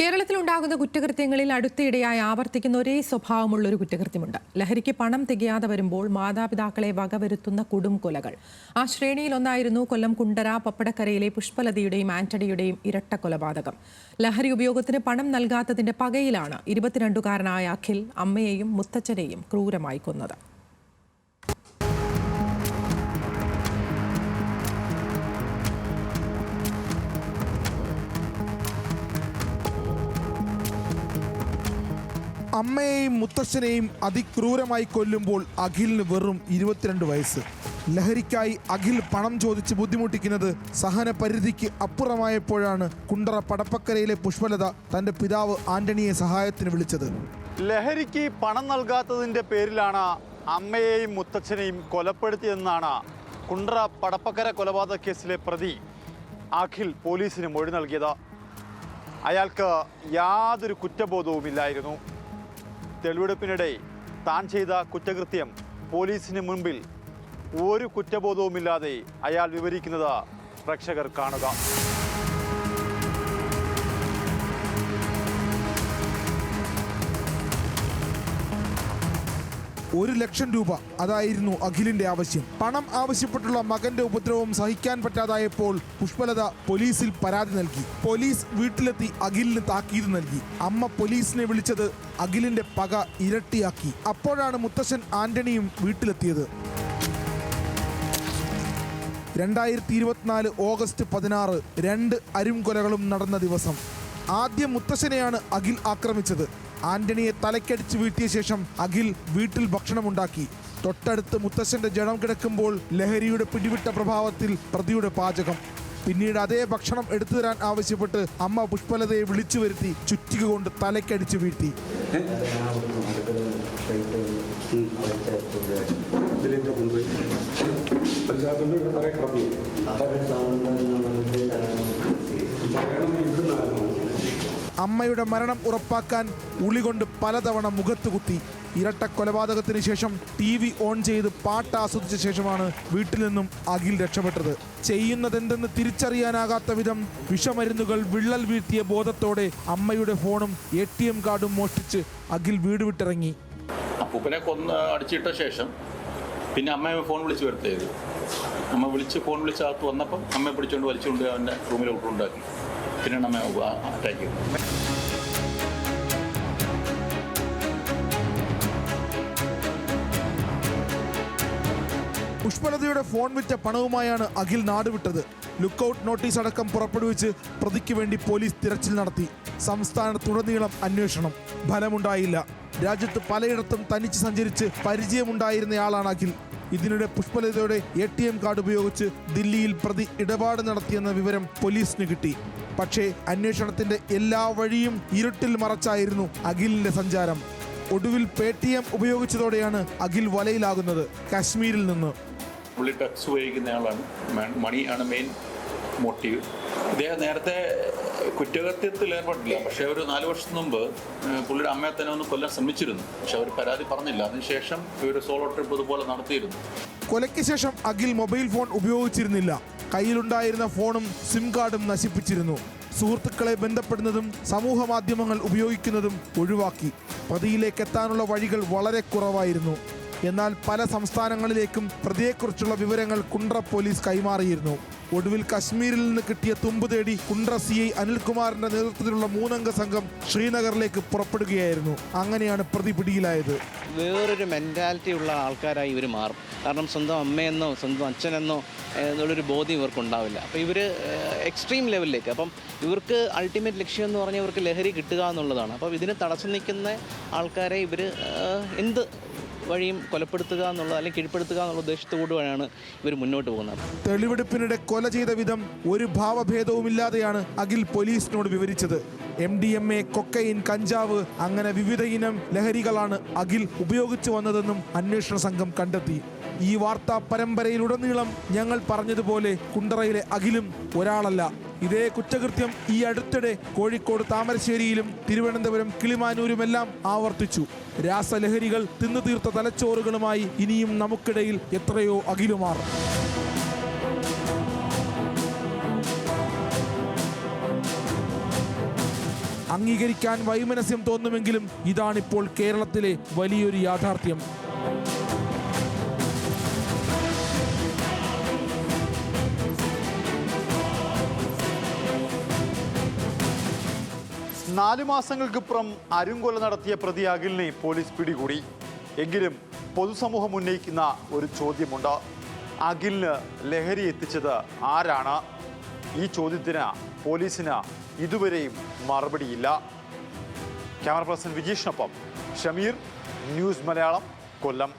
കേരളത്തിലുണ്ടാകുന്ന കുറ്റകൃത്യങ്ങളിൽ അടുത്തിടെയായി ആവർത്തിക്കുന്ന ഒരേ സ്വഭാവമുള്ള ഒരു കുറ്റകൃത്യമുണ്ട്. ലഹരിക്ക് പണം തികയാതെ വരുമ്പോൾ മാതാപിതാക്കളെ വകവരുത്തുന്ന കൊടും കൊലകൾ. ആ ശ്രേണിയിലൊന്നായിരുന്നു കൊല്ലം കുണ്ടര പപ്പടക്കരയിലെ പുഷ്പലതയുടെയും ആന്റണിയുടെയും ഇരട്ട കൊലപാതകം. ലഹരി ഉപയോഗത്തിന് പണം നൽകാത്തതിന്റെ പകയിലാണ് ഇരുപത്തിരണ്ടുകാരനായ അഖിൽ അമ്മയെയും മുത്തച്ഛനെയും ക്രൂരമായി കൊന്നത്. അമ്മയെയും മുത്തശ്ശനെയും അതിക്രൂരമായി കൊല്ലുമ്പോൾ അഖിലിന് വെറും ഇരുപത്തിരണ്ട് വയസ്സ്. ലഹരിക്കായി അഖിൽ പണം ചോദിച്ച് ബുദ്ധിമുട്ടിക്കുന്നത് സഹന പരിധിക്ക് അപ്പുറമായപ്പോഴാണ് കുണ്ടറ പടപ്പക്കരയിലെ പുഷ്പലത തന്റെ പിതാവ് ആന്റണിയെ സഹായത്തിന് വിളിച്ചത്. ലഹരിക്ക് പണം നൽകാത്തതിന്റെ പേരിലാണ് അമ്മയെയും മുത്തച്ഛനെയും കൊലപ്പെടുത്തിയതെന്നാണ് കുണ്ടറ പടപ്പക്കര കൊലപാതക കേസിലെ പ്രതി അഖിൽ പോലീസിന് മൊഴി നൽകിയത്. അയാൾക്ക് യാതൊരു കുറ്റബോധവുമില്ലായിരുന്നു. തെളിവെടുപ്പിനിടെ താൻ ചെയ്ത കുറ്റകൃത്യം പോലീസിന് മുൻപിൽ ഒരു കുറ്റബോധവുമില്ലാതെ അയാൾ വിവരിക്കുന്നത് പ്രേക്ഷകർ കാണുക. ഒരു ലക്ഷം രൂപ. അതായിരുന്നു അഖിലിന്റെ ആവശ്യം. പണം ആവശ്യപ്പെട്ടുള്ള മകന്റെ ഉപദ്രവം സഹിക്കാൻ പറ്റാതായപ്പോൾ പുഷ്പലത പോലീസിൽ പരാതി നൽകി. പോലീസ് വീട്ടിലെത്തി അഖിലിന് താക്കീത് നൽകി. അമ്മ പോലീസിനെ വിളിച്ചത് അഖിലിന്റെ പക ഇരട്ടിയാക്കി. അപ്പോഴാണ് മുത്തശ്ശൻ ആന്റണിയും വീട്ടിലെത്തിയത്. രണ്ടായിരത്തി ഇരുപത്തിനാല് ഓഗസ്റ്റ് പതിനാറ് രണ്ട് അരുംകൊലകളും നടന്ന ദിവസം. ആദ്യം മുത്തശ്ശനെയാണ് അഖിൽ ആക്രമിച്ചത്. ആന്റണിയെ തലക്കടിച്ച് വീട്ടിയ ശേഷം അഖിൽ വീട്ടിൽ ഭക്ഷണമുണ്ടാക്കി. തൊട്ടടുത്ത് മുത്തശ്ശന്റെ ജഡം കിടക്കുമ്പോൾ ലഹരിയുടെ പിടിവിട്ട പ്രഭാവത്തിൽ പ്രതിയുടെ പാചകം. പിന്നീട് അതേ ഭക്ഷണം എടുത്തു തരാൻ ആവശ്യപ്പെട്ട് അമ്മ പുഷ്പലതയെ വിളിച്ചു വരുത്തി ചുറ്റിക കൊണ്ട് തലക്കടിച്ച് വീഴ്ത്തി. അമ്മയുടെ മരണം ഉറപ്പാക്കാൻ ഉളികൊണ്ട് പലതവണ മുഖത്ത് കുത്തി ഇരട്ട കൊലപാതകത്തിന് ശേഷം ടി വി ഓൺ ചെയ്ത് പാട്ട് ആസ്വദിച്ച ശേഷമാണ് വീട്ടിൽ നിന്നും അഖിൽ രക്ഷപ്പെട്ടത്. ചെയ്യുന്നതെന്തെന്ന് തിരിച്ചറിയാനാകാത്ത വിധം വിഷമരുന്നുകൾ വിള്ളൽ വീഴ്ത്തിയ ബോധത്തോടെ അമ്മയുടെ ഫോണും എ ടി എം കാർഡും മോഷ്ടിച്ച് അഖിൽ വീട് വിട്ടിറങ്ങി. അപ്പൂപ്പനെ കൊന്ന് അടിച്ചിട്ട ശേഷം പിന്നെ അമ്മയെ ഫോൺ വിളിച്ച് വരുത്തിയത്. അമ്മ വിളിച്ച് ഫോൺ വിളിച്ച് അകത്ത് വന്നപ്പം അമ്മയെ പിടിച്ചുകൊണ്ട് വലിച്ചുകൊണ്ട് അവന്റെ റൂമിലോട്ട് പിന്നെയാണ് അമ്മ അറ്റാക്ക് പുഷ്പലതയുടെ ഫോൺ വിറ്റ പണവുമായാണ് അഖിൽ നാടുവിട്ടത്. ലുക്കൌട്ട് നോട്ടീസ് അടക്കം പുറപ്പെടുവിച്ച് പ്രതിക്ക് വേണ്ടി പോലീസ് തിരച്ചിൽ നടത്തി. സംസ്ഥാനത്തുടനീളം അന്വേഷണം. ഫലമുണ്ടായില്ല. രാജ്യത്ത് പലയിടത്തും തനിച്ച് സഞ്ചരിച്ച് പരിചയമുണ്ടായിരുന്നയാളാണ് അഖിൽ. ഇതിനിടെ പുഷ്പലതയുടെ എ ടി എം കാർഡ് ഉപയോഗിച്ച് ദില്ലിയിൽ പ്രതി ഇടപാട് നടത്തിയെന്ന വിവരം പോലീസിന് കിട്ടി. പക്ഷേ അന്വേഷണത്തിന്റെ എല്ലാ വഴിയും ഇരുട്ടിൽ മറച്ചായിരുന്നു അഖിലിന്റെ സഞ്ചാരം. ഒടുവിൽ പേ ടി എം ഉപയോഗിച്ചതോടെയാണ് അഖിൽ വലയിലാകുന്നത് കാശ്മീരിൽ നിന്ന്. പുള്ളി ഡ്രഗ്സ് ഉപയോഗിക്കുന്ന ആളാണ്. മ- മണിയാണ് മെയിൻ മോട്ടീവ് ഇദ്ദേഹം നേരത്തെ കുറ്റകൃത്യത്തിൽ ഏർപ്പെട്ടില്ല. പക്ഷേ ഒരു നാല് വർഷം മുമ്പ് പുള്ളിയുടെ അമ്മയെ തന്നെ ഒന്ന് കൊല്ലാൻ ശ്രമിച്ചിരുന്നു. പക്ഷെ അവർ പരാതി പറഞ്ഞില്ല. അതിനുശേഷം ഇവർ സോളോ ട്രിപ്പ് ഇതുപോലെ നടത്തിയിരുന്നു. കൊലയ്ക്ക് ശേഷം അഖിൽ മൊബൈൽ ഫോൺ ഉപയോഗിച്ചിരുന്നില്ല. കയ്യിലുണ്ടായിരുന്ന ഫോണും സിം കാർഡും നശിപ്പിച്ചിരുന്നു. സുഹൃത്തുക്കളെ ബന്ധപ്പെടുന്നതും സമൂഹ മാധ്യമങ്ങൾ ഉപയോഗിക്കുന്നതും ഒഴിവാക്കി. പ്രതിയിലേക്ക് എത്താനുള്ള വഴികൾ വളരെ കുറവായിരുന്നു. എന്നാൽ പല സംസ്ഥാനങ്ങളിലേക്കും പ്രതിയെക്കുറിച്ചുള്ള വിവരങ്ങൾ കുണ്ട്ര പോലീസ് കൈമാറിയിരുന്നു. ഒടുവിൽ കശ്മീരിൽ നിന്ന് കിട്ടിയ തുമ്പ് തേടി കുണ്ട്ര സി ഐ അനിൽകുമാറിന്റെ നേതൃത്വത്തിലുള്ള മൂന്നംഗ സംഘം ശ്രീനഗറിലേക്ക് പുറപ്പെടുകയായിരുന്നു. അങ്ങനെയാണ് പ്രതി പിടിയിലായത്. വേറൊരു മെന്റാലിറ്റി ഉള്ള ആൾക്കാരായി ഇവർ മാറും. കാരണം സ്വന്തം അമ്മയെന്നോ സ്വന്തം അച്ഛനെന്നോ എന്നുള്ളൊരു ബോധ്യം ഇവർക്ക് ഉണ്ടാവില്ല അപ്പോൾ ഇവർ എക്സ്ട്രീം ലെവലിലേക്ക് അപ്പം ഇവർക്ക് അൾട്ടിമേറ്റ് ലക്ഷ്യം എന്ന് പറഞ്ഞാൽ ഇവർക്ക് ലഹരി കിട്ടുക എന്നുള്ളതാണ്. അപ്പോൾ ഇതിന് തടസ്സം നിൽക്കുന്ന ആൾക്കാരെ ഇവർ എന്ത് വഴിയും കൊലപ്പെടുത്തുക എന്നുള്ള അല്ലെങ്കിൽ കീഴ്പ്പെടുത്തുക എന്നുള്ള ഉദ്ദേശത്തോടുകൂടിയാണ് ഇവർ മുന്നോട്ട് പോകുന്നത്. തെളിവെടുപ്പിനിടെ കൊല ചെയ്ത വിധം ഒരു ഭാവഭേദവുമില്ലാതെയാണ് അഖിൽ പോലീസിനോട് വിവരിച്ചത്. M D M A cocaine കഞ്ചാവ് അങ്ങനെ വിവിധ ഇനം ലഹരികളാണ് അഖിൽ ഉപയോഗിച്ചു വന്നതെന്നും അന്വേഷണ സംഘം കണ്ടെത്തി. ഈ വാർത്താ പരമ്പരയിലുടനീളം ഞങ്ങൾ പറഞ്ഞതുപോലെ കുണ്ടറയിലെ അഖിലും ഒരാളല്ല. ഇതേ കുറ്റകൃത്യം ഈ അടുത്തിടെ കോഴിക്കോട് താമരശ്ശേരിയിലും തിരുവനന്തപുരം കിളിമാനൂരുമെല്ലാം ആവർത്തിച്ചു. രാസലഹരികൾ തിന്നു തീർത്ത തലച്ചോറുകളുമായി ഇനിയും നമുക്കിടയിൽ എത്രയോ അഖിലുമാർ. അംഗീകരിക്കാൻ വൈമനസ്യം തോന്നുമെങ്കിലും ഇതാണിപ്പോൾ കേരളത്തിലെ വലിയൊരു യാഥാർത്ഥ്യം. നാലു മാസങ്ങൾക്കിപ്പുറം അരുങ്കൊല നടത്തിയ പ്രതി അഖിലിനെ പോലീസ് പിടികൂടി. എങ്കിലും പൊതുസമൂഹം ഉന്നയിക്കുന്ന ഒരു ചോദ്യമുണ്ട്. അഖിലിന് ലഹരി എത്തിച്ചത് ആരാണ്? ഈ ചോദ്യത്തിന് പോലീസിന് ഇതുവരെയും മറുപടിയില്ല. ക്യാമറ പേഴ്സൺ വിജീഷിനൊപ്പം ഷമീർ ന്യൂസ് മലയാളം കൊല്ലം.